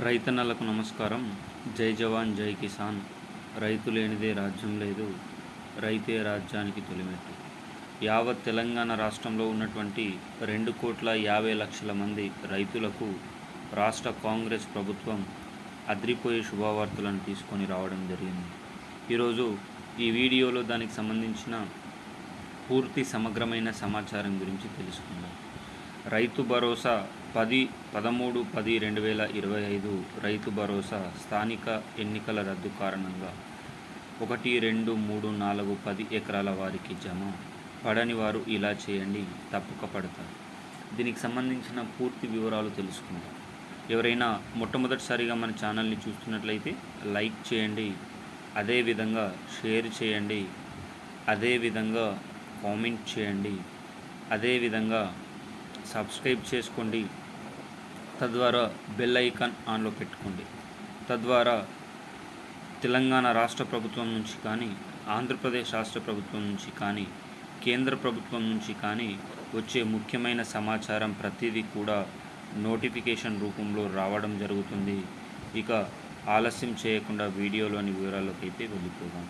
రైతన్నలకు నమస్కారం. జై జవాన్ జై కిసాన్. రైతు లేనిదే రాజ్యం లేదు. రైతే రాజ్యానికి తొలిమెట్టు. యావత్ తెలంగాణ రాష్ట్రంలో ఉన్నటువంటి రెండు కోట్ల యాభై లక్షల మంది రైతులకు రాష్ట్ర కాంగ్రెస్ ప్రభుత్వం అద్రిపోయే శుభవార్తలను తీసుకొని రావడం జరిగింది. ఈరోజు ఈ వీడియోలో దానికి సంబంధించిన పూర్తి సమగ్రమైన సమాచారం గురించి తెలుసుకుందాం. రైతు భరోసా పది పదమూడు పది రెండు వేల ఇరవై ఐదు రైతు భరోసా స్థానిక ఎన్నికల రద్దు కారణంగా ఒకటి రెండు మూడు నాలుగు పది ఎకరాల వారికి జమ. పడని వారు ఇలా చేయండి తప్పక పడతారు. దీనికి సంబంధించిన పూర్తి వివరాలు తెలుసుకుందాం. ఎవరైనా మొట్టమొదటిసారిగా మన ఛానల్ని చూస్తున్నట్లయితే లైక్ చేయండి అదేవిధంగా షేర్ చేయండి అదేవిధంగా కామెంట్ చేయండి అదేవిధంగా సబ్స్క్రైబ్ చేసుకోండి తద్వారా బెల్ ఐకాన్ ఆన్లో పెట్టుకోండి. తద్వారా తెలంగాణ రాష్ట్ర ప్రభుత్వం నుంచి కానీ ఆంధ్రప్రదేశ్ రాష్ట్ర ప్రభుత్వం నుంచి కానీ కేంద్ర ప్రభుత్వం నుంచి కానీ వచ్చే ముఖ్యమైన సమాచారం ప్రతిదీ కూడా నోటిఫికేషన్ రూపంలో రావడం జరుగుతుంది. ఇక ఆలస్యం చేయకుండా వీడియోలోని వివరాల్లోకి అయితే వెళ్ళిపోదాం.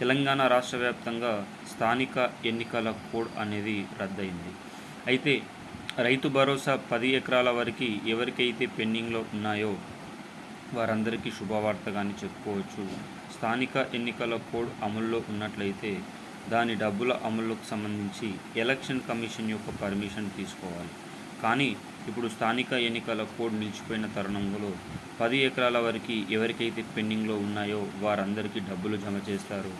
తెలంగాణ రాష్ట్ర వ్యాప్తంగా స్థానిక ఎన్నికల కోడ్ అనేది రద్దయింది. అయితే రైతు భరోసా పది ఎకరాల వరకు ఎవరికైతే పెండింగ్లో ఉన్నాయో వారందరికీ శుభవార్తగాని చెప్పుకోవచ్చు. స్థానిక ఎన్నికల కోడ్ అమల్లో ఉన్నట్లయితే దాని డబ్బుల అమలుకు సంబంధించి ఎలక్షన్ కమిషన్ యొక్క పర్మిషన్ తీసుకోవాలి. కానీ ఇప్పుడు స్థానిక ఎన్నికల కోడ్ నిలిచిపోయిన తరుణంలో పది ఎకరాల వరకు ఎవరికైతే పెండింగ్లో ఉన్నాయో వారందరికీ డబ్బులు జమ చేస్తారు.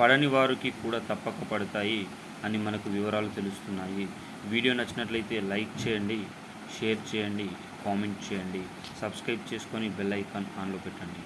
పడని వారికి కూడా తప్పక పడతాయి. అని మనకు వివరాలు తెలుస్తున్నాయి. వీడియో నచ్చినట్లయితే లైక్ చేయండి షేర్ చేయండి కామెంట్ చేయండి. సబ్స్క్రైబ్ చేసుకొని బెల్ ఐకాన్ ఆన్లో పెట్టండి.